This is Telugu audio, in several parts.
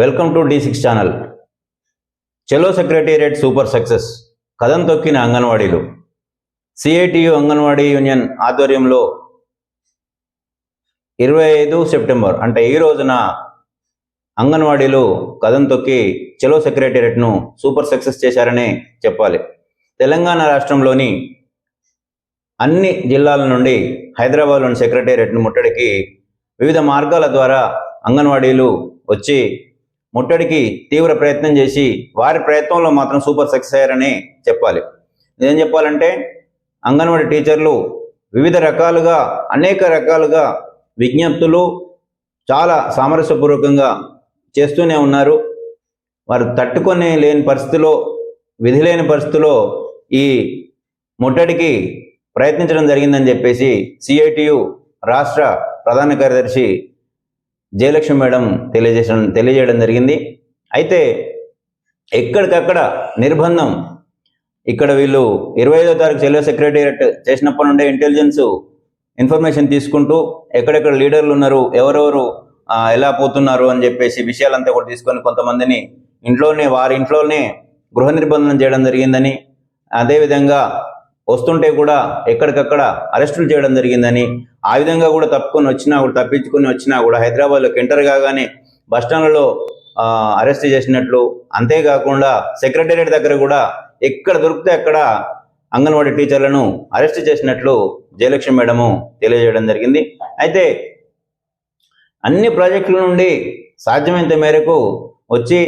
Welcome to the six channel Chalo secretariat super success కథం తొక్కిన అంగన్వాడీలు. సిఐటియు అంగన్వాడీ యూనియన్ ఆధ్వర్యంలో ఇరవై ఐదు సెప్టెంబర్ అంటే ఈ రోజున అంగన్వాడీలు కథం తొక్కి చెలో సెక్రటేరియట్ను సూపర్ సక్సెస్ చేశారనే చెప్పాలి. తెలంగాణ రాష్ట్రంలోని అన్ని జిల్లాల నుండి హైదరాబాద్లోని సెక్రటేరియట్ను ముట్టడికి వివిధ మార్గాల ద్వారా అంగన్వాడీలు వచ్చి ముట్టడికి తీవ్ర ప్రయత్నం చేసి వారి ప్రయత్నంలో మాత్రం సూపర్ సక్సెస్ అయ్యారని చెప్పాలి. ఏం చెప్పాలంటే అంగన్వాడీ టీచర్లు వివిధ రకాలుగా అనేక రకాలుగా విజ్ఞప్తులు చాలా సామరస్యపూర్వకంగా చేస్తూనే ఉన్నారు. వారు తట్టుకొని లేని పరిస్థితిలో విధి లేని పరిస్థితిలో ఈ ముట్టడికి ప్రయత్నించడం జరిగిందని చెప్పేసి సిఐటియు రాష్ట్ర ప్రధాన కార్యదర్శి జయలక్ష్మి మేడం తెలియజేసడం తెలియజేయడం జరిగింది. అయితే ఎక్కడికక్కడ నిర్బంధం. ఇక్కడ వీళ్ళు ఇరవై ఐదో తారీఖు చెల్లె సెక్రటేరియట్ చేసినప్పటి నుండే ఇంటెలిజెన్స్ ఇన్ఫర్మేషన్ తీసుకుంటూ ఎక్కడెక్కడ లీడర్లు ఉన్నారు ఎవరెవరు ఎలా పోతున్నారు అని చెప్పేసి విషయాలంతా కూడా తీసుకొని కొంతమందిని ఇంట్లోనే వారి ఇంట్లోనే గృహ నిర్బంధనం చేయడం జరిగిందని అదేవిధంగా వస్తుంటే కూడా ఎక్కడికక్కడ అరెస్టులు చేయడం జరిగిందని ఆ విధంగా కూడా తప్పుకొని వచ్చినా కూడా తప్పించుకొని వచ్చినా కూడా హైదరాబాద్లోకి ఎంటర్ కాగానే బస్టాండ్లలో అరెస్ట్ చేసినట్లు అంతేకాకుండా సెక్రటేరియట్ దగ్గర కూడా ఎక్కడ దొరికితే అక్కడ అంగన్వాడీ టీచర్లను అరెస్ట్ చేసినట్లు జయలక్ష్మి మేడము తెలియజేయడం జరిగింది. అయితే అన్ని ప్రాజెక్టుల నుండి సాధ్యమైనంత మేరకు వచ్చి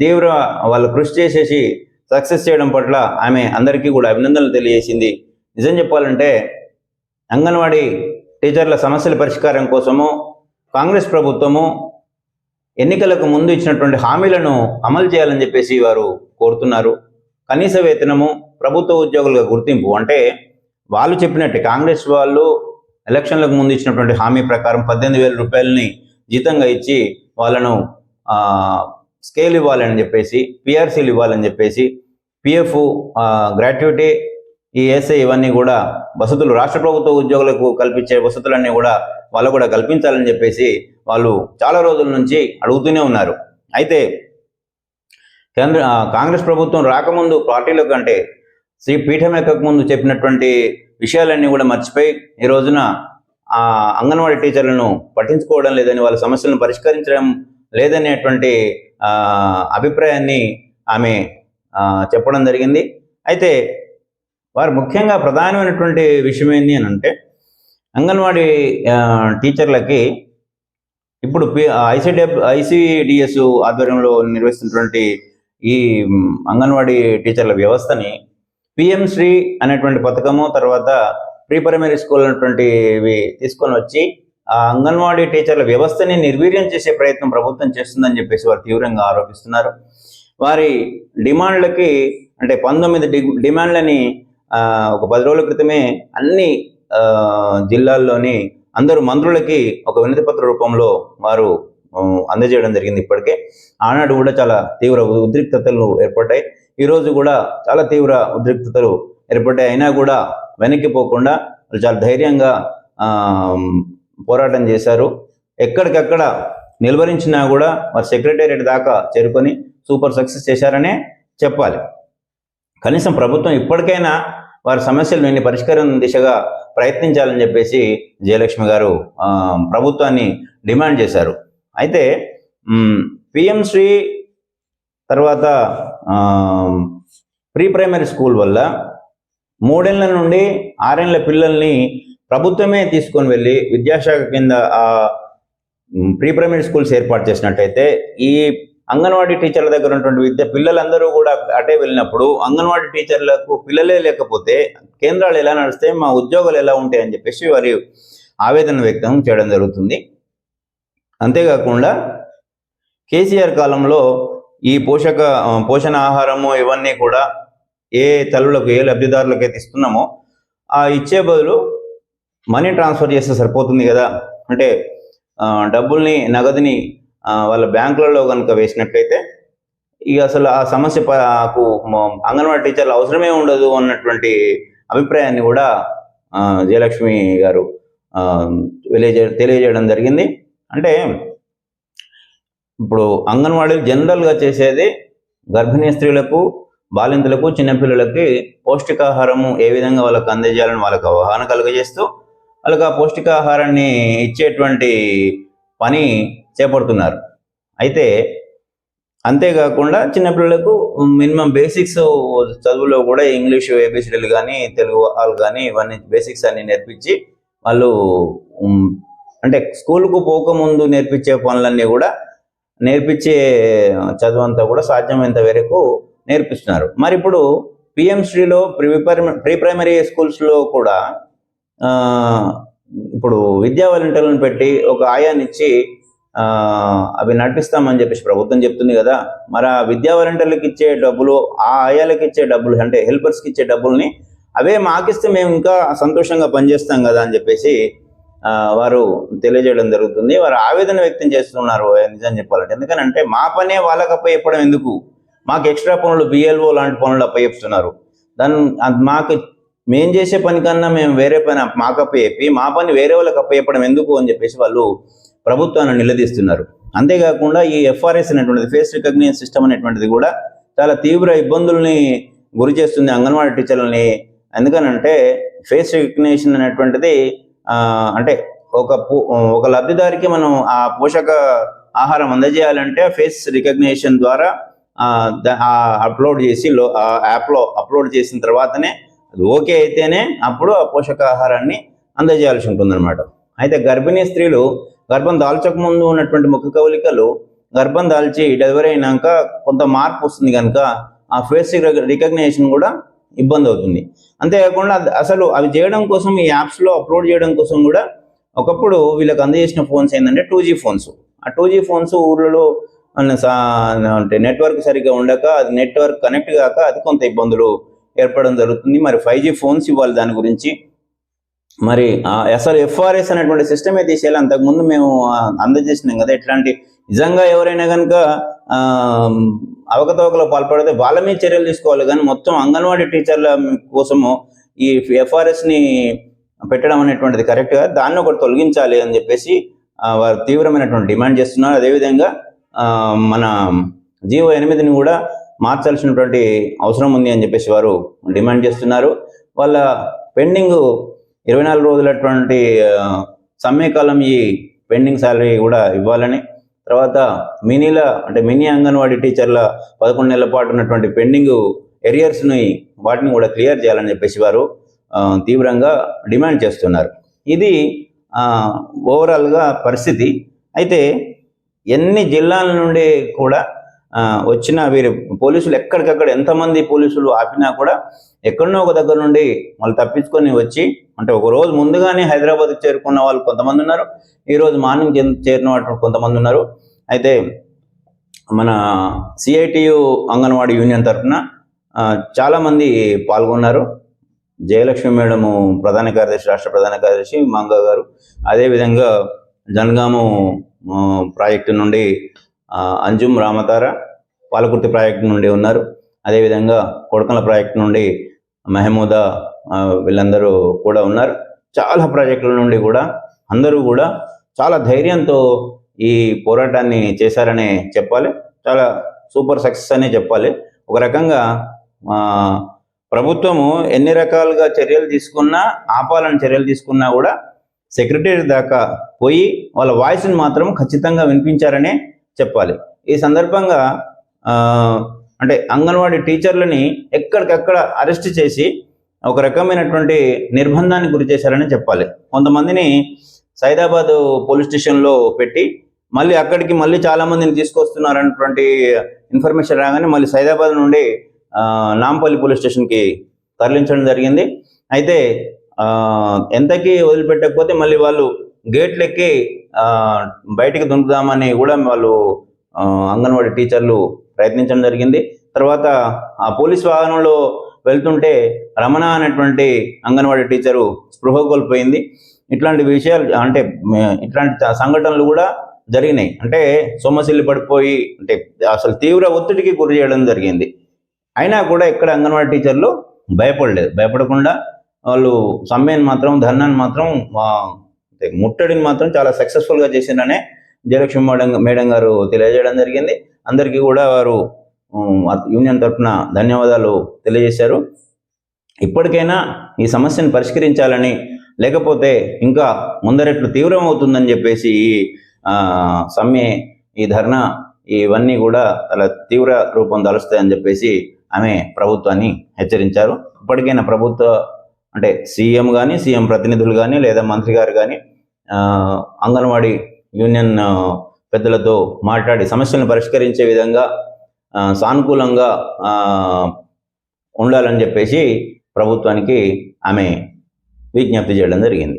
తీవ్ర వాళ్ళు కృషి చేసేసి సక్సెస్ చేయడం పట్ల ఆమె అందరికీ కూడా అభినందనలు తెలియజేసింది. నిజం చెప్పాలంటే అంగన్వాడీ టీచర్ల సమస్యల పరిష్కారం కోసము కాంగ్రెస్ ప్రభుత్వము ఎన్నికలకు ముందు ఇచ్చినటువంటి హామీలను అమలు చేయాలని చెప్పేసి వారు కోరుతున్నారు. కనీస వేతనము ప్రభుత్వ ఉద్యోగులకు గుర్తింపు అంటే వాళ్ళు చెప్పినట్టు కాంగ్రెస్ వాళ్ళు ఎలక్షన్లకు ముందు ఇచ్చినటువంటి హామీ ప్రకారం పద్దెనిమిది వేల రూపాయలని జీతంగా ఇచ్చి వాళ్ళను స్కేల్ ఇవ్వాలని చెప్పేసి పిఆర్సీలు ఇవ్వాలని చెప్పేసి పిఎఫ్ గ్రాట్యుటీ ఈ ఏసే ఇవన్నీ కూడా వసతులు రాష్ట్ర ప్రభుత్వ ఉద్యోగులకు కల్పించే వసతులన్నీ కూడా వాళ్ళు కూడా కల్పించాలని చెప్పేసి వాళ్ళు చాలా రోజుల నుంచి అడుగుతూనే ఉన్నారు. అయితే కేంద్ర కాంగ్రెస్ ప్రభుత్వం రాకముందు పార్టీల కంటే శ్రీ పీఠం ఎక్కకముందు చెప్పినటువంటి విషయాలన్నీ కూడా మర్చిపోయి ఈ రోజున ఆ అంగన్వాడీ టీచర్లను పట్టించుకోవడం లేదని వాళ్ళ సమస్యలను పరిష్కరించడం లేదనేటువంటి అభిప్రాయాన్ని ఆమె చెప్పడం జరిగింది. అయితే వారు ముఖ్యంగా ప్రధానమైనటువంటి విషయం ఏంటి అని అంటే అంగన్వాడీ టీచర్లకి ఇప్పుడు పి ఐసీడిఎస్ ఆధ్వర్యంలో నిర్వహిస్తున్నటువంటి ఈ అంగన్వాడీ టీచర్ల వ్యవస్థని పిఎం శ్రీ అనేటువంటి పథకము తర్వాత ప్రీ ప్రైమరీ స్కూల్ అనేటువంటివి తీసుకొని వచ్చి ఆ అంగన్వాడీ టీచర్ల వ్యవస్థని నిర్వీర్యం చేసే ప్రయత్నం ప్రభుత్వం చేస్తుందని చెప్పేసి వారు తీవ్రంగా ఆరోపిస్తున్నారు. వారి డిమాండ్లకి అంటే పంతొమ్మిది డి- డిమాండ్లని ఒక పది రోజుల క్రితమే అన్ని జిల్లాల్లోని అందరూ మంత్రులకి ఒక వినతిపత్ర రూపంలో వారు అందజేయడం జరిగింది ఇప్పటికే. ఆనాడు కూడా చాలా తీవ్ర ఉద్రిక్తతలు ఏర్పడ్డాయి. ఈ రోజు కూడా చాలా తీవ్ర ఉద్రిక్తతలు ఏర్పడ్డాయి. అయినా కూడా వెనక్కి పోకుండా చాలా ధైర్యంగా పోరాటం చేశారు. ఎక్కడికక్కడ నిలువరించినా కూడా వారు సెక్రటేరియట్ దాకా చేరుకొని సూపర్ సక్సెస్ చేశారనే చెప్పాలి. కనీసం ప్రభుత్వం ఇప్పటికైనా వారి సమస్యలు విని పరిష్కారం దిశగా ప్రయత్నించాలని చెప్పేసి జయలక్ష్మి గారు ప్రభుత్వాన్ని డిమాండ్ చేశారు. అయితే పిఎం శ్రీ తర్వాత ప్రీ ప్రైమరీ స్కూల్ వల్ల మూడేళ్ళ నుండి ఆరేళ్ళ పిల్లల్ని ప్రభుత్వమే తీసుకొని వెళ్ళి విద్యాశాఖ కింద ఆ ప్రీ ప్రైమరీ స్కూల్స్ ఏర్పాటు చేసినట్టయితే ఈ అంగన్వాడీ టీచర్ల దగ్గర ఉన్నటువంటి విద్య పిల్లలందరూ కూడా అటే వెళ్ళినప్పుడు అంగన్వాడీ టీచర్లకు పిల్లలే లేకపోతే కేంద్రాలు ఎలా నడిస్తే మా ఉద్యోగాలు ఎలా ఉంటాయని చెప్పేసి వారి ఆవేదన వ్యక్తం చేయడం జరుగుతుంది. అంతేకాకుండా కేసీఆర్ కాలంలో ఈ పోషక పోషణ ఆహారము ఇవన్నీ కూడా ఏ తల్లులకు ఏ లబ్ధిదారులకు అయితే ఇస్తున్నామో ఆ ఇచ్చే బదులు మనీ ట్రాన్స్ఫర్ చేస్తే సరిపోతుంది కదా. అంటే డబ్బుల్ని నగదుని వాళ్ళ బ్యాంకులలో కనుక వేసినట్లయితే ఇక అసలు ఆ సమస్య అంగన్వాడీ టీచర్లు అవసరమే ఉండదు అన్నటువంటి అభిప్రాయాన్ని కూడా జయలక్ష్మి గారు తెలియజే తెలియజేయడం జరిగింది. అంటే ఇప్పుడు అంగన్వాడీలు జనరల్గా చేసేది గర్భిణీ స్త్రీలకు బాలింతలకు చిన్నపిల్లలకి పౌష్టికాహారము ఏ విధంగా వాళ్ళకి అందజేయాలని వాళ్ళకి అవగాహన కలుగజేస్తూ వాళ్ళకి ఆ పౌష్టికాహారాన్ని ఇచ్చేటువంటి పని చేపడుతున్నారు. అయితే అంతేకాకుండా చిన్నపిల్లలకు మినిమం బేసిక్స్ చదువులో కూడా ఇంగ్లీష్ ఏబిసిడీలు కానీ తెలుగు వాళ్ళు కానీ ఇవన్నీ బేసిక్స్ అన్ని నేర్పించి వాళ్ళు అంటే స్కూల్కు పోకముందు నేర్పించే పనులన్నీ కూడా నేర్పించే చదువంతా కూడా సాధ్యమైనంత వరకు నేర్పిస్తున్నారు. మరి ఇప్పుడు పిఎంశ్రీలో ప్రీ ప్రీ ప్రైమరీ స్కూల్స్లో కూడా ఇప్పుడు విద్యా వాలంటీర్లను పెట్టి ఒక ఆయానిచ్చి అవి నడిపిస్తామని చెప్పేసి ప్రభుత్వం చెప్తుంది కదా. మరి ఆ విద్యా వాలంటీర్లకు ఇచ్చే డబ్బులు ఆ ఆయాలకు ఇచ్చే డబ్బులు అంటే హెల్పర్స్కి ఇచ్చే డబ్బుల్ని అవే మాకిస్తే మేము ఇంకా సంతోషంగా పనిచేస్తాం కదా అని చెప్పేసి వారు తెలియజేయడం జరుగుతుంది. వారు ఆవేదన వ్యక్తం చేస్తున్నారు నిజం చెప్పాలంటే. ఎందుకనంటే మా పనే వాళ్ళకి అప్పచెప్పడం ఎందుకు? మాకు ఎక్స్ట్రా పనులు బిఎల్ఓ లాంటి పనులు అప్పచెప్తున్నారు. చెప్తున్నారు దాని మాకు మేం చేసే పని కన్నా మేము వేరే పని మాకు అప్పచెప్పి మా పని వేరే వాళ్ళకి అప్పచెప్పడం ఎందుకు అని చెప్పేసి వాళ్ళు ప్రభుత్వాన్ని నిలదీస్తున్నారు. అంతేకాకుండా ఈ ఎఫ్ఆర్ఎస్ అనేటువంటిది ఫేస్ రికగ్నిషన్ సిస్టమ్ అనేటువంటిది కూడా చాలా తీవ్ర ఇబ్బందుల్ని గురి చేస్తుంది అంగన్వాడీ టీచర్లని. ఎందుకనంటే ఫేస్ రికగ్నిషన్ అనేటువంటిది అంటే ఒక ఒక లబ్ధిదారికి మనం ఆ పోషక ఆహారం అందజేయాలంటే ఫేస్ రికగ్నిషన్ ద్వారా అప్లోడ్ చేసి లో ఆ యాప్లో అప్లోడ్ చేసిన తర్వాతనే అది ఓకే అయితేనే అప్పుడు ఆ పోషకాహారాన్ని అందజేయాల్సి ఉంటుందన్నమాట. అయితే గర్భిణీ స్త్రీలు గర్భం దాల్చక ముందు ఉన్నటువంటి ముఖ కవలికలు గర్భం దాల్చి డెలివరీ అయినాక కొంత మార్పు వస్తుంది కనుక ఆ ఫేస్ రికగ్నేషన్ కూడా ఇబ్బంది అవుతుంది. అంతేకాకుండా అది- అసలు అవి చేయడం కోసం ఈ యాప్స్లో అప్లోడ్ చేయడం కోసం కూడా ఒకప్పుడు వీళ్ళకి అందజేసిన ఫోన్స్ ఏంటంటే టూ జీ ఫోన్స్ ఆ టూ జీ ఫోన్స్ ఊర్లలో అంటే నెట్వర్క్ సరిగ్గా ఉండక అది నెట్వర్క్ కనెక్ట్ కాక అది కొంత ఇబ్బందులు ఏర్పడడం జరుగుతుంది. మరి ఫైవ్ జీ ఫోన్స్ ఇవ్వాలి దాని గురించి మరి ఆ అసలు ఎఫ్ఆర్ఎస్ అనేటువంటి సిస్టమే తీసేయాలి. అంతకుముందు మేము అందజేసినాం కదా ఇట్లాంటి నిజంగా ఎవరైనా కనుక అవకతవకలో పాల్పడితే వాళ్ళ మీద చర్యలు తీసుకోవాలి. కానీ మొత్తం అంగన్వాడీ టీచర్ల కోసము ఈ ఎఫ్ఆర్ఎస్ని పెట్టడం అనేటువంటిది కరెక్ట్గా దాన్ని ఒకటి తొలగించాలి అని చెప్పేసి వారు తీవ్రమైనటువంటి డిమాండ్ చేస్తున్నారు. అదేవిధంగా మన జీవో ఎనిమిదిని కూడా మార్చాల్సినటువంటి అవసరం ఉంది అని చెప్పేసి వారు డిమాండ్ చేస్తున్నారు. వాళ్ళ పెండింగ్ ఇరవై నాలుగు రోజులటువంటి ఆ, సమ్మె కాలం ఈ పెండింగ్ శాలరీ కూడా ఇవ్వాలని. తర్వాత మినీల అంటే మినీ అంగన్వాడీ టీచర్ల పదకొండు నెలల పాటు ఉన్నటువంటి పెండింగ్ ఎరియర్స్ని వాటిని కూడా క్లియర్ చేయాలని చెప్పేసి వారు తీవ్రంగా డిమాండ్ చేస్తున్నారు. ఇది ఓవరాల్గా పరిస్థితి. అయితే ఎన్ని జిల్లాల నుండి కూడా వచ్చిన వీరు పోలీసులు ఎక్కడికక్కడ ఎంతమంది పోలీసులు ఆపినా కూడా ఎక్కడనో ఒక దగ్గర నుండి వాళ్ళు తప్పించుకొని వచ్చి అంటే ఒక రోజు ముందుగానే హైదరాబాద్కి చేరుకున్న వాళ్ళు కొంతమంది ఉన్నారు. ఈ రోజు మార్నింగ్ చేరిన- వాళ్ళు కొంతమంది ఉన్నారు. అయితే మన సిఐటియు అంగన్వాడీ యూనియన్ తరఫున చాలామంది పాల్గొన్నారు. జయలక్ష్మి మేడము ప్రధాన కార్యదర్శి రాష్ట్ర ప్రధాన కార్యదర్శి మంగ గారు. అదేవిధంగా జనగాము ప్రాజెక్టు నుండి అంజుమ్ రామతార పాలకుర్తి ప్రాజెక్టు నుండి ఉన్నారు. అదేవిధంగా కొడకల ప్రాజెక్టు నుండి మహమూదా వీళ్ళందరూ కూడా ఉన్నారు. చాలా ప్రాజెక్టుల నుండి కూడా అందరూ కూడా చాలా ధైర్యంతో ఈ పోరాటాన్ని చేశారనే చెప్పాలి. చాలా సూపర్ సక్సెస్ అనే చెప్పాలి. ఒక రకంగా ప్రభుత్వము ఎన్ని రకాలుగా చర్యలు తీసుకున్నా ఆపాలని చర్యలు తీసుకున్నా కూడా సెక్రటరీ దాకా పోయి వాళ్ళ వాయిస్ని మాత్రం ఖచ్చితంగా వినిపించారనే చెప్పాలి. ఈ సందర్భంగా అంటే అంగన్వాడీ టీచర్లని ఎక్కడికక్కడ అరెస్ట్ చేసి ఒక రకమైనటువంటి నిర్బంధానికి గురి చేశారని చెప్పాలి. కొంతమందిని సైదాబాద్ పోలీస్ స్టేషన్లో పెట్టి మళ్ళీ అక్కడికి మళ్ళీ చాలా మందిని తీసుకొస్తున్నారన్నటువంటి ఇన్ఫర్మేషన్ రాగానే మళ్ళీ సైదాబాద్ నుండి నాంపల్లి పోలీస్ స్టేషన్కి తరలించడం జరిగింది. అయితే ఎంతకి వదిలిపెట్టకపోతే మళ్ళీ వాళ్ళు గేట్లెక్కి బయటికి దుంకుదామని కూడా వాళ్ళు అంగన్వాడి అంగన్వాడీ టీచర్లు ప్రయత్నించడం జరిగింది. తర్వాత ఆ పోలీస్ వాహనంలో వెళ్తుంటే రమణ అనేటువంటి అంగన్వాడీ టీచరు స్పృహ కోల్పోయింది. ఇట్లాంటి విషయాలు అంటే ఇట్లాంటి సంఘటనలు కూడా జరిగినాయి. అంటే సొమ్మసిల్లి పడిపోయి అంటే అసలు తీవ్ర ఒత్తిడికి గురి చేయడం జరిగింది. అయినా కూడా ఇక్కడ అంగన్వాడీ టీచర్లు భయపడలేదు. భయపడకుండా వాళ్ళు సమ్మెను మాత్రం ధర్నాన్ని మాత్రం అంటే ముట్టడిని మాత్రం చాలా సక్సెస్ఫుల్గా చేసిందనే జయలక్ష్మి మేడం మేడం గారు తెలియజేయడం జరిగింది. అందరికీ కూడా వారు యూనియన్ తరఫున ధన్యవాదాలు తెలియజేశారు. ఇప్పటికైనా ఈ సమస్యను పరిష్కరించాలని లేకపోతే ఇంకా ముందరెట్లు తీవ్రం అవుతుందని చెప్పేసి ఈ సమ్మె ఈ ధర్నా ఇవన్నీ కూడా చాలా తీవ్ర రూపం దాలుస్తాయని చెప్పేసి ఆమె ప్రభుత్వాన్ని హెచ్చరించారు. ఇప్పటికైనా ప్రభుత్వ అంటే సీఎం కానీ సీఎం ప్రతినిధులు కానీ లేదా మంత్రి గారు కానీ అంగన్వాడీ యూనియన్ పెద్దలతో మాట్లాడి సమస్యలను పరిష్కరించే విధంగా ఆ, సానుకూలంగా ఆ, ఉండాలని చెప్పేసి ప్రభుత్వానికి ఆమె విజ్ఞప్తి చేయడం జరిగింది.